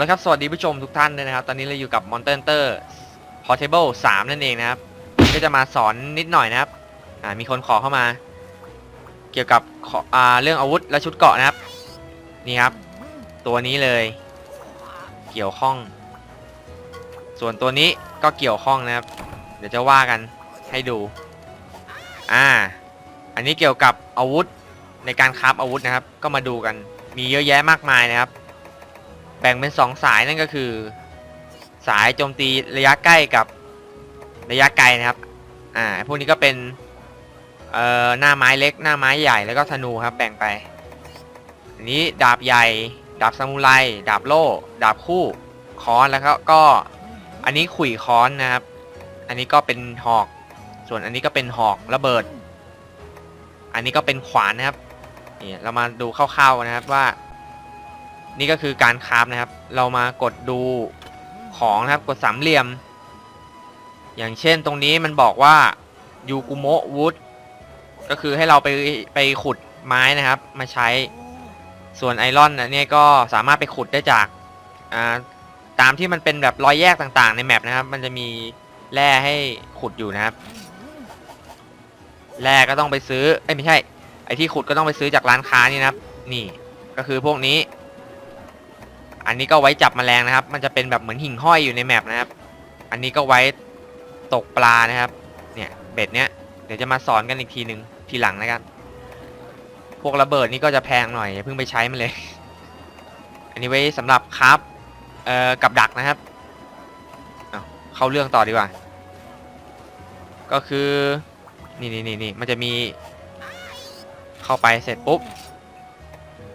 ละครับสวัสดีผู้ชมทุกท่านเลยนะครับ ตอนนี้เราอยู่กับ m o n t e r t e r Portable 3 นั่นเองนะครับ ก็จะมาสอนนิดหน่อยนะครับอ่ามีคนขอเข้ามา เกี่ยวกับขออ่าเรื่องอาวุธและชุดเกราะนะครับ นี่ครับ ตัวนี้เลย เกี่ยวข้อง ส่วนตัวนี้ก็เกี่ยวข้องนะครับ เดี๋ยวจะว่ากันให้ดู อ่า อันนี้เกี่ยวกับอาวุธในการคราฟอาวุธนะครับ ก็มาดูกัน มีเยอะแยะมากมายนะครับ แบ่งเป็นสองสายนั่นก็คือ สายโจมตีระยะใกล้กับระยะไกลนะครับ อ่า พวกนี้ก็เป็น เอ่อ หน้าไม้เล็ก หน้าไม้ใหญ่แล้วก็ธนูครับ แบ่งไป อันนี้ดาบใหญ่ ดาบซามูไรดาบโล่ ดาบคู่ ค้อนแล้วก็ก็ อันนี้ขุยค้อนนะครับ อันนี้ก็เป็นหอก ส่วนอันนี้ก็เป็นหอกระเบิด อันนี้ก็เป็นขวานนะครับนี่เรามาดูคร่าวๆนะครับว่า นี่ก็คือการคราฟนะครับ เรามากดดูของนะครับกดสามเหลี่ยม อย่างเช่นตรงนี้มันบอกว่ายูกุโมะวูดก็คือให้เราไปไปขุดไม้นะครับ มาใช้ส่วนไอรอนเนี่ยก็สามารถไปขุดได้จากอ่าตามที่มันเป็นแบบรอยแยกต่างๆ ในแมปนะครับ มันจะมีแร่ให้ขุดอยู่นะครับแร่ก็ต้องไปซื้อเอ้ยไม่ใช่ไอที่ขุดก็ต้องไปซื้อจากร้านค้านี่นะครับ นี่ก็คือพวกนี้ อันนี้ก็ไว้จับแมลงนะครับ มันจะเป็นแบบเหมือนหิ่งห้อยอยู่ในแมปนะครับ อันนี้ก็ไว้ตกปลานะครับ เนี่ยเบ็ดเนี้ยเดี๋ยวจะมาสอนกันอีกทีหนึ่งทีหลังนะครับ พวกระเบิดนี่ก็จะแพงหน่อยอย่าเพิ่งไปใช้มันเลย อันนี้ไว้สำหรับคราฟเอ่อกับดักนะครับเอาเข้าเรื่องต่อดีกว่า ก็คือนี่นี่นี่นี่มันจะมี เข้าไปเสร็จปุ๊บ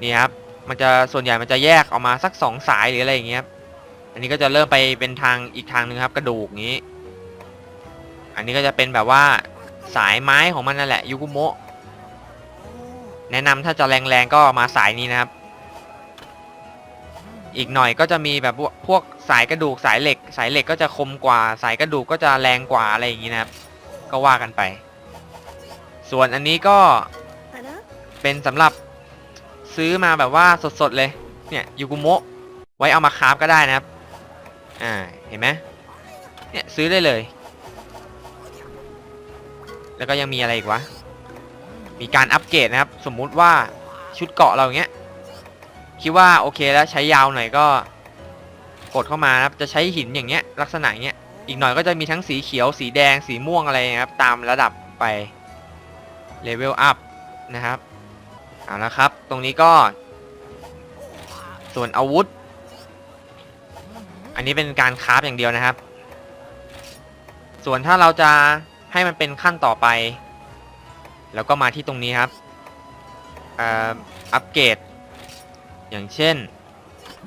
นี่ครับ มันจะส่วนใหญ่มันจะแยกออกมาสักสองสายหรืออะไรอย่างเงี้ยครับอันนี้ก็จะเริ่มไปเป็นทางอีกทางหนึงครับกระดูกนี้ อันนี้ก็จะเป็นแบบว่าสายไม้ของมันนั่นแหละยูกุโมะแนะนำถ้าจะแรงๆก็มาสายนี้นะครับ อีกหน่อยก็จะมีแบบพวกสายกระดูกสายเหล็ก สายเหล็กก็จะคมกว่า สายกระดูกก็จะแรงกว่าอะไรอย่างงี้นะครับ ก็ว่ากันไป ส่วนอันนี้ก็เป็นสำหรับ ซื้อมาแบบว่าสดๆเลย เนี่ยยูกุโมะไว้เอามาคราฟก็ได้นะครับ อ่า เห็นไหมเนี่ยซื้อได้เลย แล้วก็ยังมีอะไรอีกวะ มีการอัปเกรดนะครับ สมมุติว่าชุดเกาะเราอย่างเงี้ย คิดว่าโอเคแล้วใช้ยาวหน่อยก็ กดเข้ามานะครับ จะใช้หินอย่างเงี้ย ลักษณะเงี้ย อีกหน่อยก็จะมีทั้งสีเขียว สีแดง สีม่วงอะไรนะครับ ตามระดับไป เลเวลอัพนะครับ เอาละครับ ตรงนี้ก็ ส่วนอาวุธ อันนี้เป็นการคราฟอย่างเดียวนะครับ ส่วนถ้าเราจะให้มันเป็นขั้นต่อไป แล้วก็มาที่ตรงนี้ครับอัปเกรดอย่างเช่น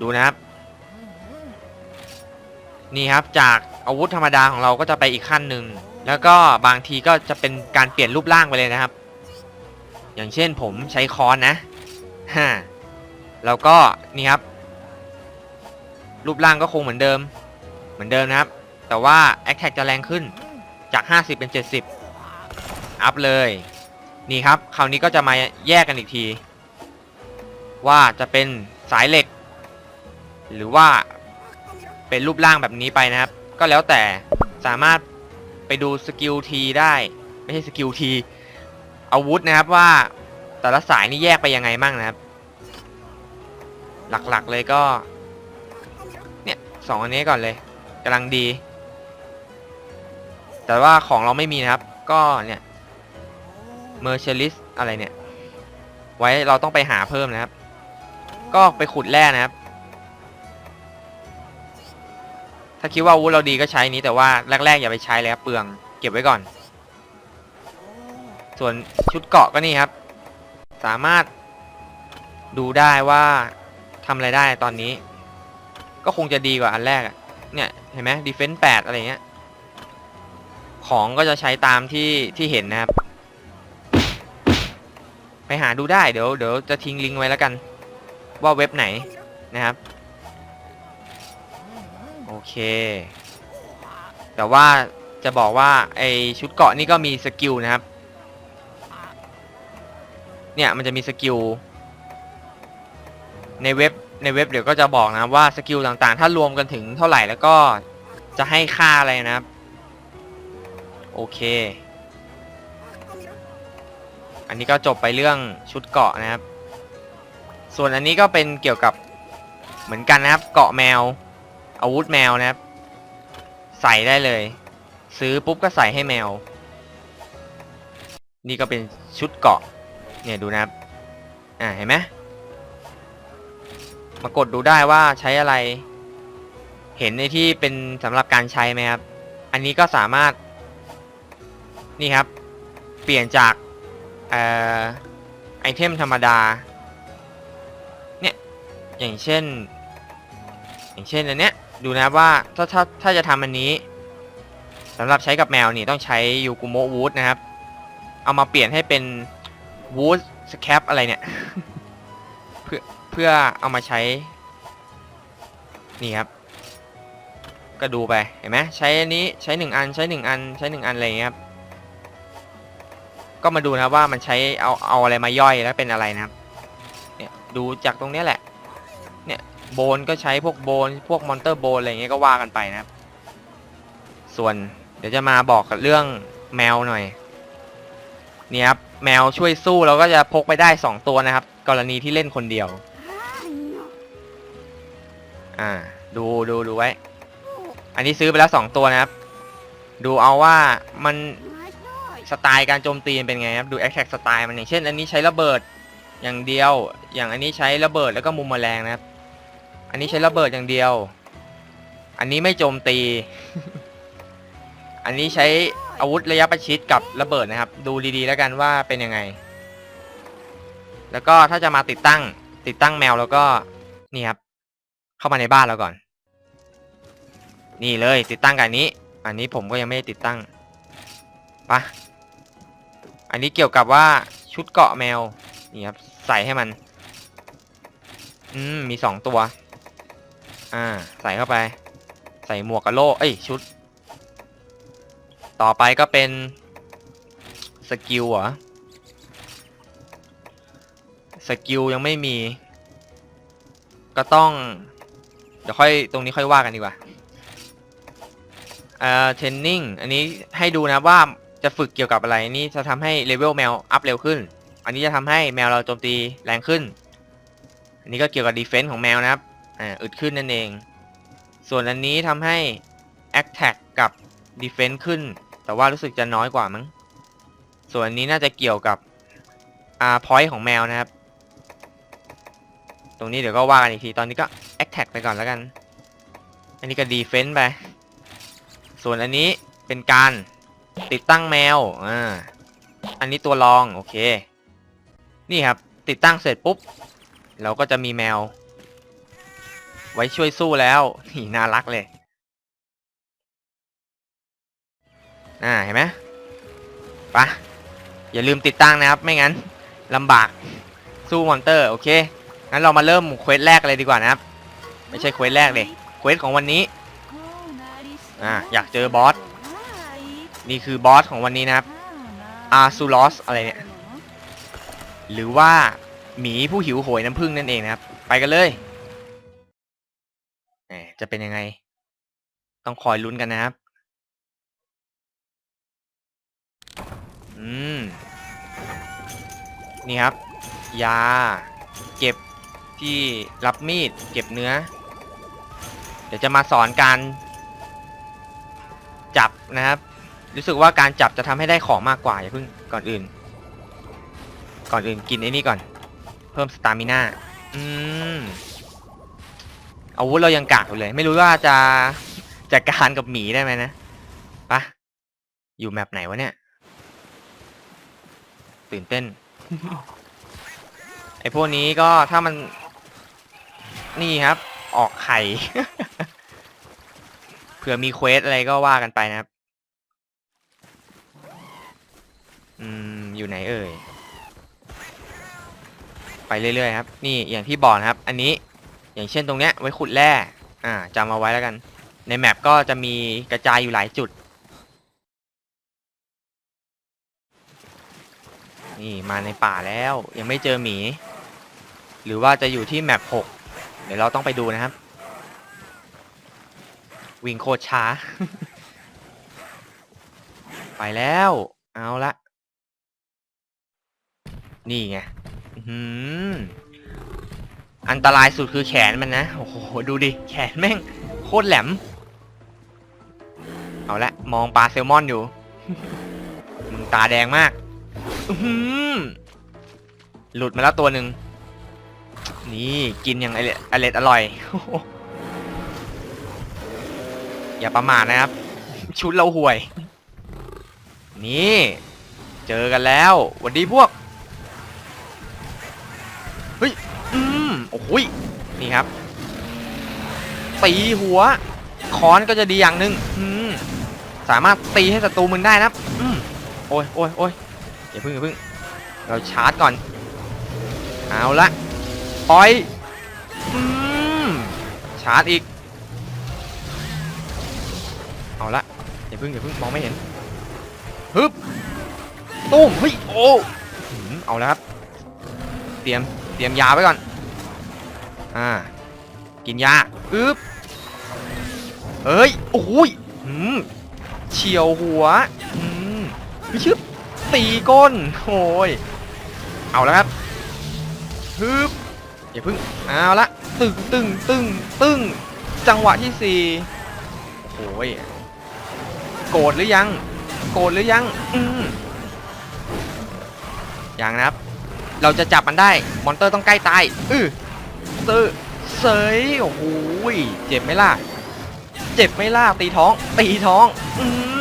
ดูนะครับ นี่ครับจากอาวุธธรรมดาของเราก็จะไปอีกขั้นหนึ่งแล้วก็บางทีก็จะเป็นการเปลี่ยนรูปร่างไปเลยนะครับ อย่างเช่นผมใช้คอนนะฮะแล้วก็นี่ครับ รูปร่างก็คงเหมือนเดิม เหมือนเดิมนะครับ แต่ว่า a t t a c จะแรงขึ้นจาก 50 เป็น 70 อัพเลย นี่ครับ คราวนี้ก็จะมาแยกกันอีกที ว่าจะเป็นสายเหล็ก หรือว่าเป็นรูปร่างแบบนี้ไปนะครับ ก็แล้วแต่สามารถไปดูสกิลทีได้ ไม่ใช่สกิลที อาวุธนะครับว่าแต่ละสายนี่แยกไปยังไงมั่งนะครับ หลักๆเลยก็ เนี่ยสองอันนี้ก่อนเลยกำลังดี แต่ว่าของเราไม่มีนะครับ ก็เนี่ยเมอร์เชลิสอะไรเนี่ย ไว้เราต้องไปหาเพิ่มนะครับ ก็ไปขุดแร่นะครับ ถ้าคิดว่าอาวุธเราดีก็ใช้นี้แต่ว่าแรกๆอย่าไปใช้เลยครับเปลืองเก็บไว้ก่อน ส่วนชุดเกาะก็นี่ครับ สามารถดูได้ว่าทำอะไรได้ตอนนี้ ก็คงจะดีกว่าอันแรกอะเนี่ยเห็นไหม defense 8อะไรเงี้ย ของก็จะใช้ตามที่ที่เห็นนะครับ ไปหาดูได้เดี๋ยวเดี๋ยวจะทิ้งลิงก์ไว้แล้วกัน ว่าเว็บไหนนะครับ โอเค แต่ว่าจะบอกว่าไอชุดเกาะนี่ก็มีสกิลนะครับ เนี่ยมันจะมีสกิลในเว็บในเว็บเดี๋ยวก็จะบอกนะว่าสกิลต่างๆ ถ้ารวมกันถึงเท่าไหร่แล้วก็จะให้ค่าอะไรนะครับ โอเค อันนี้ก็จบไปเรื่องชุดเกาะนะครับ ส่วนอันนี้ก็เป็นเกี่ยวกับเหมือนกันนะครับ เกาะแมว อาวุธแมวนะครับ ใส่ได้เลย ซื้อปุ๊บก็ใส่ให้แมว นี่ก็เป็นชุดเกาะ เนี่ยดูนะครับ อ่าเห็นไหมมากดดูได้ว่าใช้อะไร เห็นในที่เป็นสำหรับการใช้ไหมครับ อันนี้ก็สามารถ นี่ครับ เปลี่ยนจากไอเทมธรรมดา เนี่ย อย่างเช่น อย่างเช่นอันเนี้ย ดูนะว่าถ้าถ้าถ้าจะทำอันนี้สำหรับใช้กับแมวนี่ต้องใช้ยูกุโมวูดนะครับ เอามาเปลี่ยนให้เป็น วูดสแคปอะไรเนี่ย เพื่อเพื่อเอามาใช้ นี่ครับ ก็ดูไป เห็นไหมใช้อันนี้ใช้หนึ่งอันใช้หนึ่งอันใช้หนึ่งอันอะไรเงี้ยครับ ก็มาดูนะว่ามันใช้เอาเอาอะไรมาย่อยแล้วเป็นอะไรนะครับ เนี่ยดูจากตรงเนี้ยแหละ เนี่ยโบนก็ใช้พวกโบนพวกมอนเตอร์โบนอะไรเงี้ยก็ว่ากันไปนะครับ ส่วนเดี๋ยวจะมาบอกกับเรื่องแมวหน่อย เนี่ยครับ แมวช่วยสู้เราก็จะพกไปได้สองตัวนะครับ กรณีที่เล่นคนเดียว อ่า ดูดูดูไว้ อันนี้ซื้อไปแล้วสองตัวนะครับ ดูเอาว่ามันสไตล์การโจมตีเป็นไงครับ ดูแอคแท็กสไตล์มันอย่างเช่น อันนี้ใช้ระเบิดอย่างเดียว อย่างอันนี้ใช้ระเบิดแล้วก็มุมแมลงนะครับ อันนี้ใช้ระเบิดอย่างเดียว อันนี้ไม่โจมตี อันนี้ใช้ อาวุธระยะประชิดกับระเบิดนะครับ ดูดีๆแล้วกันว่าเป็นยังไง แล้วก็ถ้าจะมาติดตั้ง ติดตั้งแมวแล้วก็นี่ครับ เข้ามาในบ้านเราก่อน นี่เลยติดตั้งกันนี้ อันนี้ผมก็ยังไม่ได้ติดตั้งปะอันนี้เกี่ยวกับว่าชุดเกาะแมวนี่ครับใส่ให้มัน อืมมีสองตัว อ่า ใส่เข้าไป ใส่หมวกกับโล่เอ้ยชุด ต่อไปก็เป็นสกิลเหรอสกิลยังไม่มี ก็ต้อง เดี๋ยวค่อยตรงนี้ค่อยว่ากันดีกว่าเอ่อเทรนนิ่งอันนี้ให้ดูนะว่าจะฝึกเกี่ยวกับอะไรนี่จะทำให้เลเวลแมวอัพเร็วขึ้น อันนี้จะทำให้แมวเราโจมตีแรงขึ้น อันนี้ก็เกี่ยวกับดีเฟนส์ของแมวนะครับอ่าอึดขึ้นนั่นเอง ส่วนอันนี้ทำให้ Attack กับ Defense ขึ้น แต่ว่ารู้สึกจะน้อยกว่ามั้ง ส่วนนี้น่าจะเกี่ยวกับอ่า point ของแมวนะครับ ตรงนี้เดี๋ยวก็ว่ากันอีกที ตอนนี้ก็ Attack ไปก่อนแล้วกัน อันนี้ก็ Defense ไป ส่วนอันนี้เป็นการติดตั้งแมว อ่า อันนี้ตัวรอง โอเค นี่ครับ ติดตั้งเสร็จปุ๊บ เราก็จะมีแมว ไว้ช่วยสู้แล้ว นี่น่ารักเลย อ่าเห็นไหมปะอย่าลืมติดตั้งนะครับ ไม่งั้นลำบากสู้มอนเตอร์โอเคงั้นเรามาเริ่มเควสแรกเลยดีกว่านะครับ ไม่ใช่เควสแรกเลยเควสของวันนี้อ่าอยากเจอบอสนี่คือบอสของวันนี้นะครับอาซูลอสอะไรเนี่ยหรือว่าหมีผู้หิวโหยน้ำผึ้งนั่นเองนะครับ ไปกันเลยจะเป็นยังไง ต้องคอยลุ้นกันนะครับ อืม นี่ครับ ยา เก็บที่รับมีด เก็บเนื้อ เดี๋ยวจะมาสอนการจับนะครับ รู้สึกว่าการจับจะทำให้ได้ของมากกว่าอย่าเพิ่งก่อนอื่น ก่อนอื่นกินไอ้นี่ก่อน เพิ่มสตามิน่าอืมอาวุธเรายังกากอยู่เลย ไม่รู้ว่าจะจัดการกับหมีได้ไหมนะปะอยู่แมปไหนวะเนี่ย ตื่นเต้น ไอพวกนี้ก็ถ้ามัน นี่ครับ ออกไข่ เผื่อมีเควสอะไรก็ว่ากันไปนะครับ อืม อยู่ไหนเอ่ย ไปเรื่อยๆครับ นี่อย่างที่บอกนะครับ อันนี้ อย่างเช่นตรงเนี้ยไว้ขุดแร่ อ่าจำเอาไว้แล้วกัน ในแมปก็จะมีกระจายอยู่หลายจุด นี่มาในป่าแล้วยังไม่เจอหมี หรือว่าจะอยู่ที่แมปหกเดี๋ยวเราต้องไปดูนะครับ วิ่งโคตรช้า ไปแล้ว เอาละ นี่ไงอันตรายสุดคือแขนมันนะ โอ้โห ดูดิ แขนแม่ง โคตรแหลม เอาละ มองปลาแซลมอนอยู่ มึงตาแดงมาก อื้อหือหลุดมาแล้วตัวหนึ่งนี่กินอย่างอร่อยอร่อยอร่อยอย่าประมาทนะครับ ชุดเราห่วย นี่ เจอกันแล้วหวัสดีพวก เฮ้ย อืม โอ้โหยนี่ครับ ตีหัว ค้อนก็จะดีอย่างหนึ่งอืม สามารถตีให้ศัตรูมึงได้นะครับอืมโอ้ยโอ้ยโอ้ย อย่าพึ่งอย่าพึ่งเราชาร์จก่อน เอาละปล่อยอืมชาร์จอีก เอาละอย่าพึ่งอย่าพึ่งมองไม่เห็นฮึบตุ้มเฮ้ยโอ้หืมเอาแล้วครับ เตรียมเตรียมยาไว้ก่อน อ่า กินยาอึ๊บเอ้ย โอ้ยหืมเฉียวหัว อืมพี่ชึบ ตีก้นโอ้ยเอาแล้วครับฮึบอย่าพึ่งเอาละตึงตึงตึงตึงจังหวะที่สี่โอ้ยโกรธหรือยัง โกรธหรือยังอืมยังนะครับ เราจะจับมันได้ มอนเตอร์ต้องใกล้ตายอือเซื้อเสยโอ้โหยเจ็บไหมล่ะ เจ็บไหมล่ะ ตีท้อง ตีท้อง อืม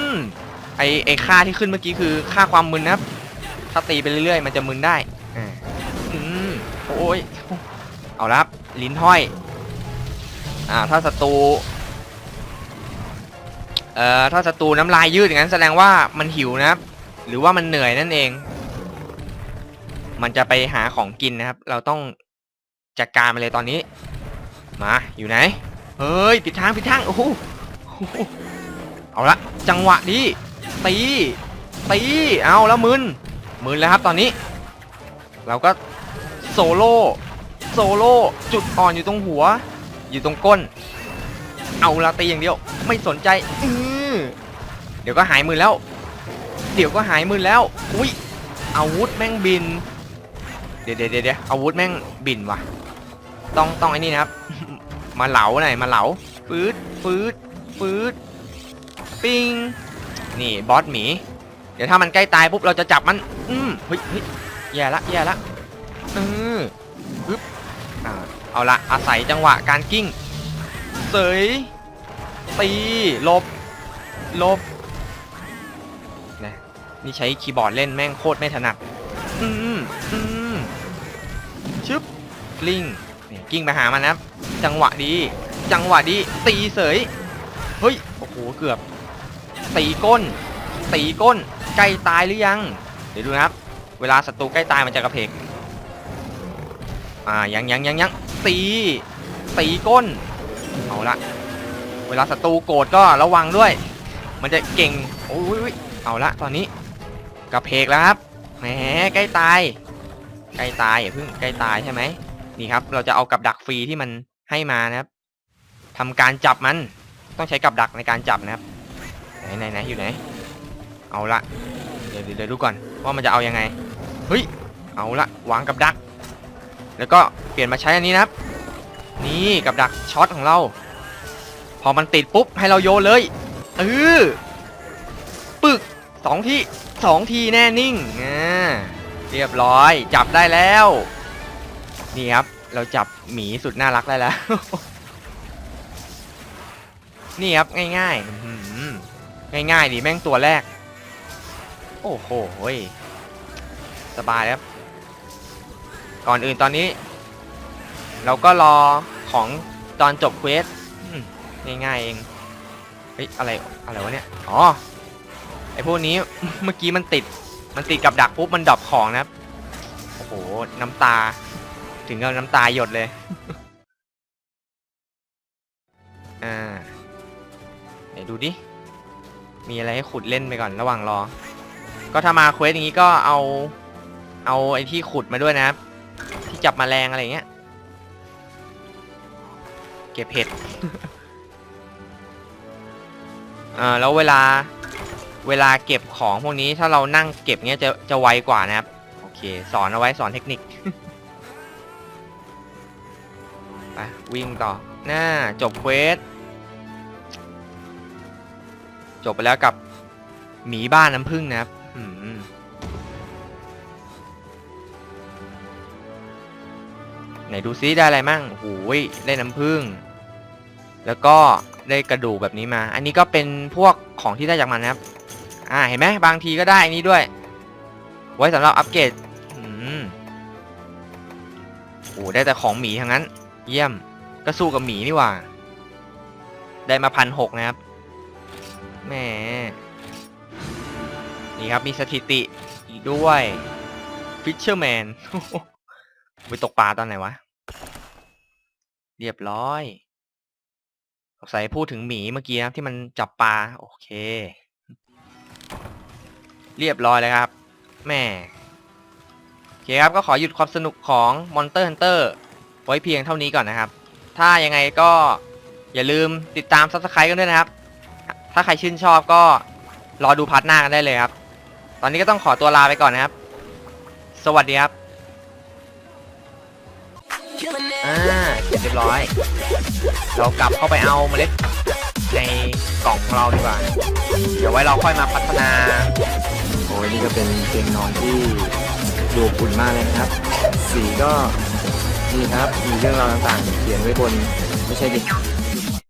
ไอไอค่าที่ขึ้นเมื่อกี้คือค่าความมึนนะครับ ถ้าตีไปเรื่อยๆ มันจะมึนได้อ่าอืมโอ้ยเอาละครับลิ้นห้อย อ่า ถ้าศัตรูเอ่อถ้าศัตรูน้ำลายยืดอย่างนั้นแสดงว่ามันหิวนะครับ หรือว่ามันเหนื่อยนั่นเอง มันจะไปหาของกินนะครับ เราต้องจัดการมาเลยตอนนี้ มาอยู่ไหน เฮ้ย ปิดทาง ปิดทาง โอ้โหโอ้โหเอาละจังหวะนี้ ตีตีเอาแล้วมึนมึนแล้วครับตอนนี้ เราก็โซโล่โซโล่จุดอ่อนอยู่ตรงหัว อยู่ตรงก้น เอาละตีอย่างเดียวไม่สนใจอือเดี๋ยวก็หายมือแล้ว เดี๋ยวก็หายมือแล้ว อุ้ยอาวุธแม่งบิน เดี๋ยวเดี๋ยวเดี๋ยวอาวุธแม่งบินว่ะ ต้องต้องไอ้นี่นะครับ มาเหลาหน่อยมาเหลาฟืดฟืดฟืดปิง นี่บอสหมี เดี๋ยวถ้ามันใกล้ตายปุ๊บเราจะจับมัน อืมเฮ้ยเฮ้ยแย่ละแย่ละเออปึ๊บอ่าเอาละอาศัยจังหวะการกิ้ง เสย ตีลบ ลบนะนี่ใช้คีย์บอร์ดเล่นแม่งโคตรไม่ถนัด อืมอืมชึบกลิ้งนี่กิ้งไปหามันนะจังหวะดี จังหวะดี ตีเสย เฮ้ย โอ้โห เกือบ ตีก้น ตีก้น ใกล้ตายหรือยัง เดี๋ยวดูนะครับ เวลาศัตรูใกล้ตายมันจะกระเพก อ่า ยังยังยังยังตี ตีก้น เอาละ เวลาศัตรูโกรธก็ระวังด้วย มันจะเก่ง โอ้ยเอาละ ตอนนี้ กระเพกแล้วครับ แหม ใกล้ตาย ใกล้ตายอย่าเพิ่ง ใกล้ตายใช่ไหม นี่ครับ เราจะเอากับดักฟรีที่มันให้มานะครับทำการจับมัน ต้องใช้กับดักในการจับนะครับ ไหนไหนไหนอยู่ไหน เอาละเดี๋ยวเดี๋ยวดูก่อนว่ามันจะเอายังไง เฮ้ย เอาละวางกับดัก แล้วก็เปลี่ยนมาใช้อันนี้นะครับ นี่กับดักช็อตของเรา พอมันติดปุ๊บให้เราโยนเลยเออปึกสองทีสองทีแน่นิ่งอ่าเรียบร้อยจับได้แล้ว นี่ครับเราจับหมีสุดน่ารักได้แล้ว นี่ครับง่ายๆ ง่ายๆดิแม่งตัวแรก โอ้โหยสบายครับ ก่อนอื่นตอนนี้ เราก็รอของตอนจบเควสง่ายๆเองเฮ้ยอะไรอะไรวะเนี่ยอ๋อไอพวกนี้เมื่อกี้มันติดมันติดกับดักปุ๊บมันดรอปของนะครับโอ้โหน้ำตา ถึงกับน้ำตาหยดเลยอ่าไหนดูดิ มีอะไรให้ขุดเล่นไปก่อนระหว่างรอ ก็ถ้ามาเควสอย่างนี้ก็เอา เอาไอ้ที่ขุดมาด้วยนะครับ ที่จับแมลงอะไรเงี้ย เก็บเห็ดเอ่อแล้วเวลา เวลาเก็บของพวกนี้ถ้าเรานั่งเก็บเงี้ยจะจะไวกว่านะครับ โอเค สอนเอาไว้สอนเทคนิคไปวิ่งต่อหน้าจบเควส จบไปแล้วกับหมีบ้านน้ำผึ้งนะครับไหนดูซิได้อะไรมั่งโอ้ยได้น้ำผึ้ง แล้วก็ได้กระดูกแบบนี้มา อันนี้ก็เป็นพวกของที่ได้จากมันนะครับ อ่า เห็นไหมบางทีก็ได้อันนี้ด้วย ไว้สำหรับอัปเกรดอืมโอ้ได้แต่ของหมีทั้งนั้น เยี่ยม ก็สู้กับหมีนี่หว่า ได้มาพันหกนะครับ แหมนี่ครับมีสถิติอีกด้วย Fisherman ไปตกปลาตอนไหนวะ เรียบร้อยสงสัยพูดถึงหมีเมื่อกี้ครับที่มันจับปลา โอเค เรียบร้อยเลยครับแม่โอเคครับก็ขอหยุดความสนุกของ Monster Hunter ไว้เพียงเท่านี้ก่อนนะครับ ถ้ายังไงก็อย่าลืมติดตาม Subscribe กันด้วยนะครับ ถ้าใครชื่นชอบก็รอดูพาร์ทหน้ากันได้เลยครับ ตอนนี้ก็ต้องขอตัวลาไปก่อนนะครับ สวัสดีครับ อ่าเรียบร้อย เรากลับเข้าไปเอาเมล็ดในกล่องของเราดีกว่า เดี๋ยวไว้เราค่อยมาพัฒนา โอ้ยนี่ก็เป็นเตียงนอนที่ดูอบอุ่นมากเลยนะครับ สีก็นี่ครับ มีเรื่องราวต่างๆ เขียนไว้บนไม่ใช่ดิ